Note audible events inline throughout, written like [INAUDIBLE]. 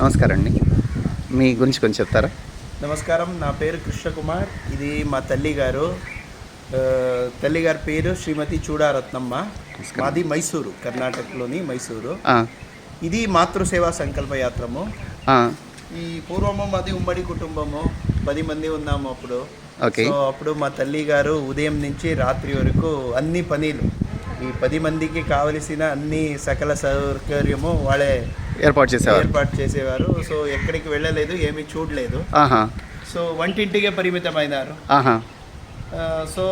నమస్కారం అండి మీ గురించి కొంచెం చెప్తారా? నమస్కారం నా పేరు కృష్ణకుమార్. ఇది మా తల్లి గారు తల్లి గారి పేరు శ్రీమతి చూడారత్నమ్మ. మాది మైసూరు కర్ణాటకలోని మైసూరు. ఇది మాతృసేవా సంకల్ప యాత్రము. ఈ పూర్వము మాది ఉమ్మడి కుటుంబము. పది మంది ఉన్నాము అప్పుడు. ఓకే. సో అప్పుడు మా తల్లి గారు ఉదయం నుంచి రాత్రి వరకు అన్ని పనులు ఈ పది మందికి కావలసిన అన్ని సకల సౌకర్యము వాళ్ళే ఏర్పాటు చేసేవారు? ఏర్పాటు చేసేవారు. సో ఎక్కడికి వెళ్ళలేదు ఏమీ చూడలేదు. సో వంటింటికే పరిమితమైనారు. సో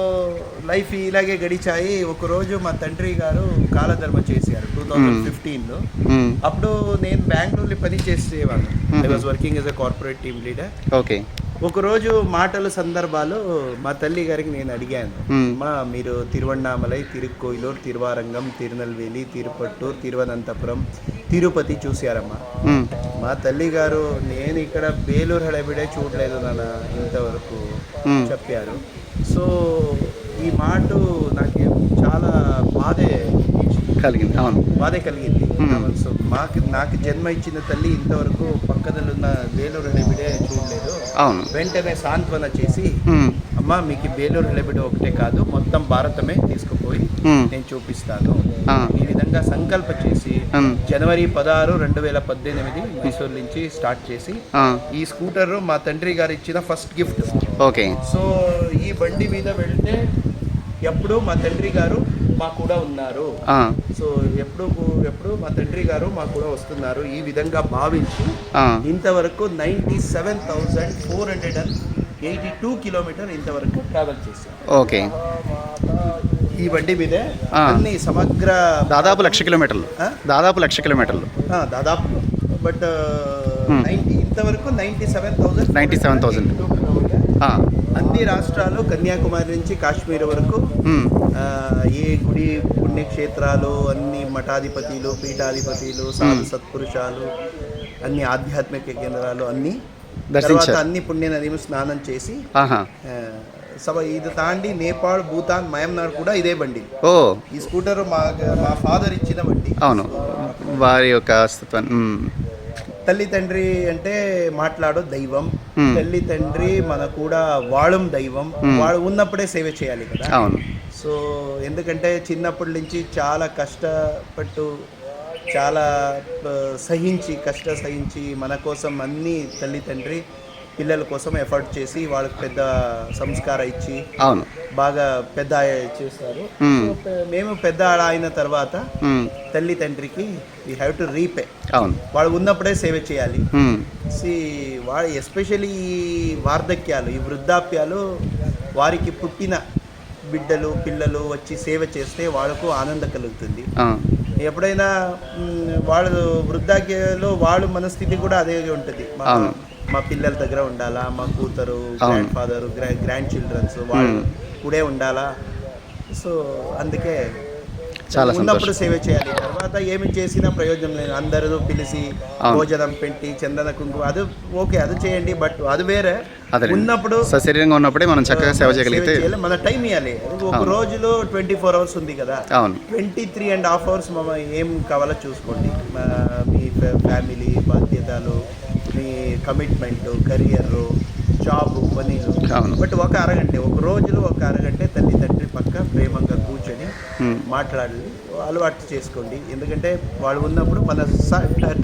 లైఫ్ ఇలాగే గడిచాయి. ఒకరోజు మా తండ్రి గారు కాలధర్మ చేశారు టూ థౌజండ్ ఫిఫ్టీన్లో. అప్పుడు నేను బెంగళూరులో పని చేసేవాడిని. I. Was working as a corporate team leader okay. ఒకరోజు మాటల సందర్భాలు మా తల్లి గారికి నేను అడిగాను మ్మ్. అమ్మా మీరు తిరువണ്ണామలై తిరుక్కోయిలూరు తిరువారంగం తిరునల్వేలి తిరుపట్టూరు తిరువనంతపురం తిరుపతి చూశారమ్మా మ్మ్. మా తల్లి గారు నేను ఇక్కడ బేలూరు హడబిడే చూడలేదు నాన్న ఇంతవరకు. చెప్పారు సో ఈ మాట నాకు చాలా బాధే కలిగింది అవును బాధే కలిగింది. సో మాకు నాకు జన్మ ఇచ్చిన తల్లి ఇంతవరకు పక్కదలున్న బేలూరు హడబిడే చూడలేదు అవును వెంటనే సాంత్వన చేసి మ్మ్. అమ్మ మీకు బేలూరు హడబిడ ఒకటే కాదు మొత్తం భారతమే తీసుకుపోయి. నేను చూపిస్తాను. ఈ విధంగా సంకల్ప చేసి. జనవరి పదహారు రెండు వేల పద్దెనిమిది మైసూర్ నుంచి స్టార్ట్ చేసి ఈ స్కూటర్ మా తండ్రి గారు ఇచ్చిన ఫస్ట్ గిఫ్ట్ ఓకే సో ఈ బండి మీద వెళ్తే ఎప్పుడు మా తండ్రి గారు మా కూడా ఉన్నారు. సో ఎప్పుడు ఎప్పుడు మా తండ్రి గారు మా కూడా వస్తున్నారు. ఈ విధంగా భావించి ఇంతవరకు ninety seven thousand four hundred and eighty two kilometre ఇంతవరకు ట్రావెల్ చేశాం. ఓకే. ఈ బండి మీదే. అన్ని సమగ్ర దాదాపు లక్ష కిలోమీటర్లు? దాదాపు లక్ష కిలోమీటర్లు. దాదాపు. బట్ నైంటీ ఇంతవరకు నైంటీ సెవెన్ థౌసండ్ 97,000. ఆ, అన్ని రాష్ట్రాలు కన్యాకుమారి నుంచి కాశ్మీర్ వరకు ఏ గుడి పుణ్యక్షేత్రాలు అన్ని మఠాధిపతులు పీఠాధిపతులు సాధు సత్పురుషాలు అన్ని ఆధ్యాత్మిక కేంద్రాలు అన్ని. తర్వాత అన్ని పుణ్య నదిని స్నానం చేసి సభ ఇది తాండి నేపాల్ భూతాన్ మయన్మార్ కూడా ఇదే బండి. ఓ. ఈ స్కూటర్ మా మా ఫాదర్ ఇచ్చిన బండి. అవును. వారి యొక్క అస్తిత్వాన్ని మ్మ్. తల్లి తండ్రి అంటే మాట్లాడు దైవం. తల్లి తండ్రి మన కూడా వాళం దైవం. వాడు ఉన్నప్పుడే సేవ చేయాలి కదా అవును సో ఎందుకంటే చిన్నప్పటి నుంచి చాలా కష్టపట్టు చాలా సహించి కష్ట సహించి మన కోసం అన్ని తల్లి తండ్రి పిల్లల కోసం ఎఫర్ట్ చేసి వాళ్ళకి పెద్ద సంస్కారం ఇచ్చి అవును. బాగా పెద్ద చేస్తారు మేము. పెద్ద అయిన తర్వాత. తల్లి తండ్రికి వీ హ్యావ్ టు రీపే అవును. వాళ్ళు ఉన్నప్పుడే సేవ చేయాలి. సి వాడు ఎస్పెషల్లీ ఈ వార్ధక్యాలు ఈ వృద్ధాప్యాలు వారికి పుట్టిన బిడ్డలు పిల్లలు వచ్చి సేవ చేస్తే వాళ్ళకు ఆనందం కలుగుతుంది. ఎప్పుడైనా వాళ్ళు వృద్ధాప్యలో వాళ్ళు మనస్థితి కూడా అదే ఉంటుంది. మా పిల్లల దగ్గర ఉండాలా? మా కూతురు. గ్రాండ్ ఫాదర్ గ్రాండ్ చిల్డ్రన్స్ వాళ్ళు కూడా ఉండాలా? సో అందుకే చాలా ఉన్నప్పుడు. సేవ చేయాలి. తర్వాత ఏమి చేసినా ప్రయోజనం లేదు. అందరూ పిలిచి. భోజనం పెట్టి చందన కుంకుమ అది ఓకే అది చేయండి బట్ అది వేరే. ఉన్నప్పుడు సశరీరంగా ఉన్నప్పుడే మనం చక్కగా సేవ చేయగలిగితే. మన టైం ఇవ్వాలి ఒక. రోజులో ట్వంటీ ఫోర్ అవర్స్ ఉంది కదా. అవును. Twenty three and half hours మమ ఏం కావాలో చూసుకోండి. మా- మీ ఫ్యా- ఫ్యామిలీ బాధ్యతలు మీ కమిట్మెంట్ కెరియర్ జాబ్ పనీలు. బట్ ఒక అరగంట ఒక రోజులో ఒక అరగంట తల్లి తండ్రి పక్క ప్రేమంగా కూర్చొని మ్మ్. మాట్లాడి అలవాటు చేసుకోండి. ఎందుకంటే వాళ్ళు ఉన్నప్పుడు మన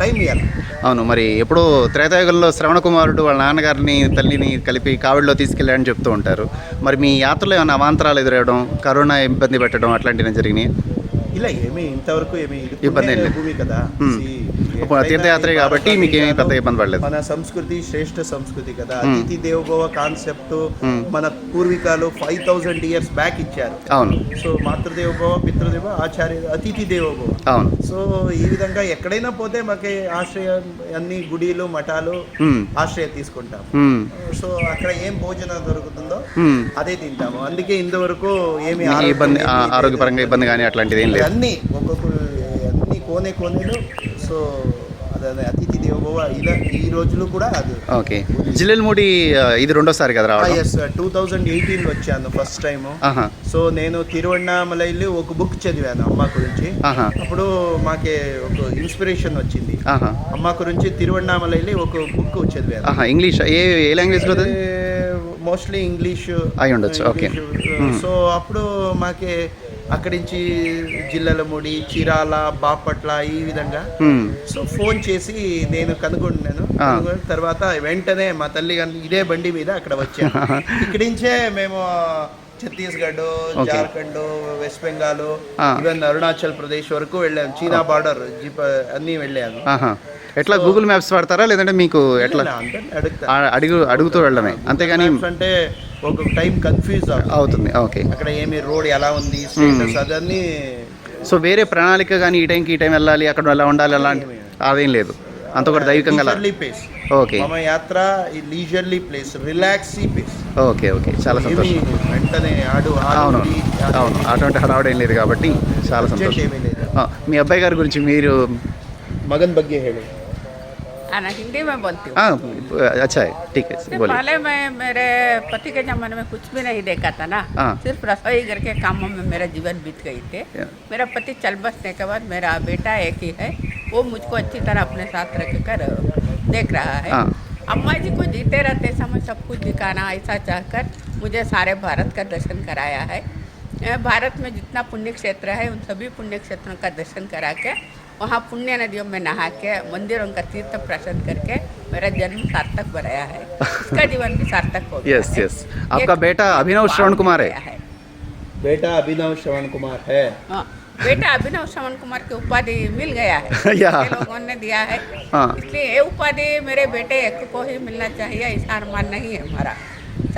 టైం ఇవ్వాలి అవును మరి ఎప్పుడో త్రేతాయుగంలో శ్రవణ కుమారుడు వాళ్ళ నాన్నగారిని తల్లిని కలిపి కావిడిలో తీసుకెళ్ళాడని చెప్తూ ఉంటారు. మరి మీ యాత్రలో ఏమైనా అవాంతరాలు ఎదురవడం కరోనా ఇబ్బంది పెట్టడం అట్లాంటివి జరిగినాయి? ఇలా ఏమి ఇంతవరకు ఏమి ఇబ్బంది. భూమి కదా. తీర్థయాత్రే కాబట్టి మీకు ఏమీ పెద్ద ఇబ్బంది పడలేదు. మన సంస్కృతి శ్రేష్ఠ సంస్కృతి కదా. అతిథి దేవోభవ కాన్సెప్ట్. మన పూర్వీకులు ఫైవ్ థౌజండ్ ఇయర్స్ బ్యాక్ ఇచ్చారు అవును సో మాతృదేవోభవ పితృదేవ ఆచార్య అతిథి దేవోభవ అవును సో ఈ విధంగా ఎక్కడైనా పోతే మాకు ఆశ్రయం అన్ని గుడిలు మఠాలు. ఆశ్రయ తీసుకుంటాం. సో అక్కడ ఏం భోజనం దొరుకుతుందో. అదే తింటాము అందుకే ఇంతవరకు ఏమి ఇబ్బంది. ఆరోగ్యపరంగా ఇబ్బంది కానీ అట్లాంటిది ఏం లేదు అన్నీ ఒక్కొక్క అన్ని కోనే కోనేలు సో అదే అతిథి దేవోభవ ఈ రోజులు కూడా అది. ఓకే. జిల్లెల్ మోడీ ఇది రెండోసారి కదా ఎస్ టూ థౌజండ్ ఎయిటీన్ వచ్చాను ఫస్ట్ టైం సో నేను తిరువన్నామలైలో ఒక బుక్ చదివాను అమ్మ గురించి. అప్పుడు మాకే ఒక ఇన్స్పిరేషన్ వచ్చింది. అమ్మ గురించి తిరువన్నామలైలో ఒక బుక్ చదివాను. ఇంగ్లీష్? ఏ ఏ లాంగ్వేజ్లో మోస్ట్లీ ఇంగ్లీష్ అయి ఉండొచ్చు. Hmm. సో అప్పుడు మాకే అక్కడి నుంచి జిల్లలముడి చీరాల బాపట్ల ఈ విధంగా హ్మ్. సో ఫోన్ చేసి నేను కనుగొన్నాను తర్వాత వెంటనే మా తల్లి ఇదే బండి మీద అక్కడ వచ్చాను [LAUGHS] ఇక్కడి నుంచే మేము ఛత్తీస్గఢ్. జార్ఖండ్ వెస్ట్ బెంగాల్. ఈవెన్ అరుణాచల్ ప్రదేశ్ వరకు వెళ్ళాను చీనా బార్డర్ జీప్ అన్నీ వెళ్ళాను ఆహా ఎట్లా గూగుల్ మ్యాప్స్ వాడతారా? లేదంటే మీకు ఎట్లా అడుగు అడుగుతూ వెళ్ళడమే. అంతేగాని అంటే ఒక టైం కన్ఫ్యూజ్ అవుతుంది. ఓకే. అక్కడ ఏమి రోడ్ ఎలా ఉంది స్టేటస్ అదన్నీ సో వేరే ప్రణాళిక కానీ ఈ టైంకి ఈ టైం వెళ్ళాలి అక్కడ ఎలా ఉండాలి అలాంటి అదేం లేదు. అంత కూడా దైవికంగా ప్లేస్ ఓకే. మమ యాత్ర leisurely place రిలాక్సీ place okay okay. చాలా సంతోషం. వెంటనే ఆడు అవును అవును. అటువంటి హడావుడేం లేదు కాబట్టి చాలా సంతోషం. మీ అబ్బాయి గారి గురించి మీరు మగన్ బగ్గే ಹೇಳಿ हाँ, आना हिंदी में बोलती हूँ। हाँ, अच्छा है ठीक है बोलिए। पहले मैं मेरे पति के जमाने में कुछ भी नहीं देखा था ना। हाँ। सिर्फ़ रसोई घर के कामों में मेरा जीवन बीत गई थे। मेरा पति चल बसने के बाद मेरा बेटा एक ही है वो मुझको अच्छी तरह अपने साथ रख कर देख रहा है। अम्मा जी को जीते रहते समय सब कुछ दिखाना ऐसा चाहकर मुझे सारे भारत का दर्शन कराया है। भारत में जितना पुण्य क्षेत्र है उन सभी पुण्य क्षेत्रों का दर्शन करा के वहाँ पुण्य नदियों में नहा के मंदिरों का तीर्थ प्रसन्न करके मेरा जन्म सार्थक बनाया है। इसका जीवन भी सार्थक हो गया यस यस आपका बेटा अभिनव श्रवण कुमार है बेटा अभिनव श्रवण कुमार है। हाँ, बेटा अभिनव श्रवण कुमार की उपाधि मिल गया है। [LAUGHS] या। लोगों ने दिया है। हाँ। इसलिए ये उपाधि मेरे बेटे एक को ही मिलना चाहिए ऐसा अनुमान नहीं है हमारा।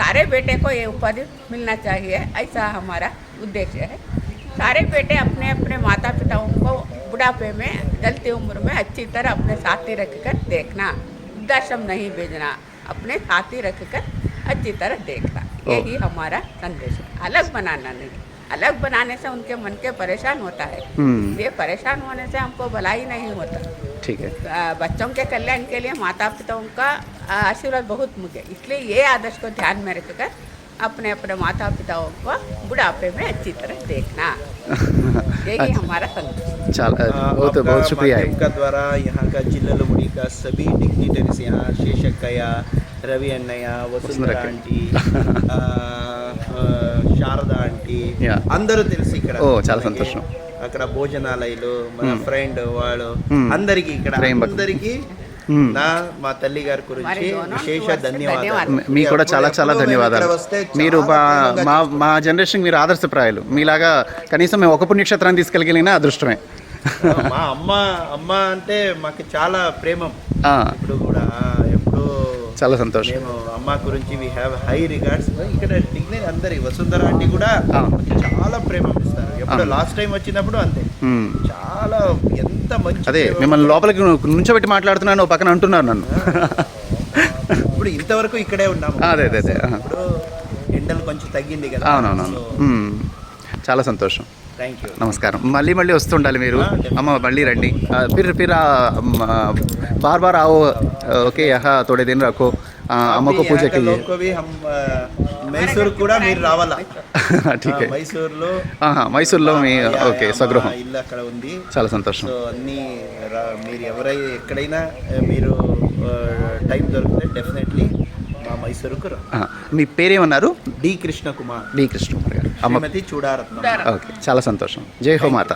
सारे बेटे को ये उपाधि मिलना चाहिए ऐसा हमारा उद्देश्य है। सारे बेटे अपने अपने माता पिताओं को बुढ़ापे में जलती उम्र में अच्छी तरह अपने साथी रख कर देखना वृद्धाश्रम नहीं भेजना अपने साथी रख कर अच्छी तरह देखना। यही हमारा संदेश है। अलग बनाना नहीं। अलग बनाने से उनके मन के परेशान होता है। हम्म। ये परेशान होने से हमको भलाई नहीं होता। ठीक है। बच्चों के कल्याण के लिए माता पिताओं का आशीर्वाद बहुत मुख्य है। इसलिए ये आदर्श को ध्यान में रखकर अपने अपने माता पिताओं को बुढ़ापे में अच्छी तरह देखना। [LAUGHS] बहुत बहुत शुक्रिया आपका द्वारा यहाँ का चिल्ललमुड़ी का सभी डिग्निटरीज यहाँ शेषक कया रवि अन्नया वसुंधरा आंटी శారదా ఆంటీ అందరూ తెలిసి ఇక్కడ ఓ చాలా సంతోషం అక్కడ భోజనాలయాలు మన ఫ్రెండ్ వాళ్ళు అందరికి ఇక్కడ అందరికి నా మా తల్లి గారి గురించి విశేష ధన్యవాదాలు. మీకు కూడా చాలా చాలా ధన్యవాదాలు. మీరు మా మా. మా జనరేషన్ మీరు ఆదర్శప్రాయాలు. మీలాగా కనీసం మేము ఒక పుణ్యక్షేత్రాన్ని తీసుకెళ్ళగలిగిన అదృష్టమే. మా అమ్మ అమ్మ అంటే మాకు చాలా ప్రేమం. ఆ, ఇప్పుడు కూడా ఎప్పుడు చాలా సంతోషం. మేము అమ్మ గురించి వీ హ్యావ్ హై రిగార్డ్స్ ఇక్కడ అందరి వసుంధర ఆంటీ కూడా చాలా ప్రేమ ఇస్తారు. ఎప్పుడు. లాస్ట్ టైం వచ్చినప్పుడు అంతే. చాలా ఎంత అదే మిమ్మల్ని లోపలికి నుంచోబెట్టి మాట్లాడుతున్నాను పక్కన అంటున్నారు నన్ను. ఇప్పుడు ఇంతవరకు ఇక్కడే ఉన్నాం అదే అదే అదే ఎండలు కొంచెం తగ్గింది కదా. అవునవునవును. చాలా సంతోషం. Thank you. నమస్కారం. మళ్ళీ మళ్ళీ వస్తుండాలి మీరు. అమ్మ మళ్ళీ రండి. పిర్ ఫిర్ బార్ బార్ ఆవో ఓకే యహా తోడే దిన రఖో అమ్మకు పూజ మైసూర్ కూడా మీరు రావాలా? [LAUGHS] ఠీకే మైసూర్లో? మైసూర్లో మీ ఓకే స్వగృహం ఇల్లు అక్కడ ఉంది. చాలా సంతోషం. సో అన్ని మీరు ఎవరై ఎక్కడైనా మీరు టైం దొరికితే డెఫినెట్లీ మా మైసూరుకు మీ పేరేమన్నారు? డి కృష్ణ కుమార్ డి కృష్ణ కుమార్ గారు అమ్మతి చూడారత్న ఓకే చాలా సంతోషం. జై హో మాత.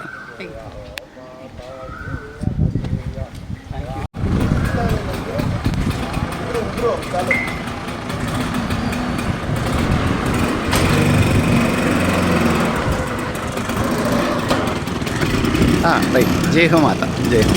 రైట్ జై హో మాత జై హో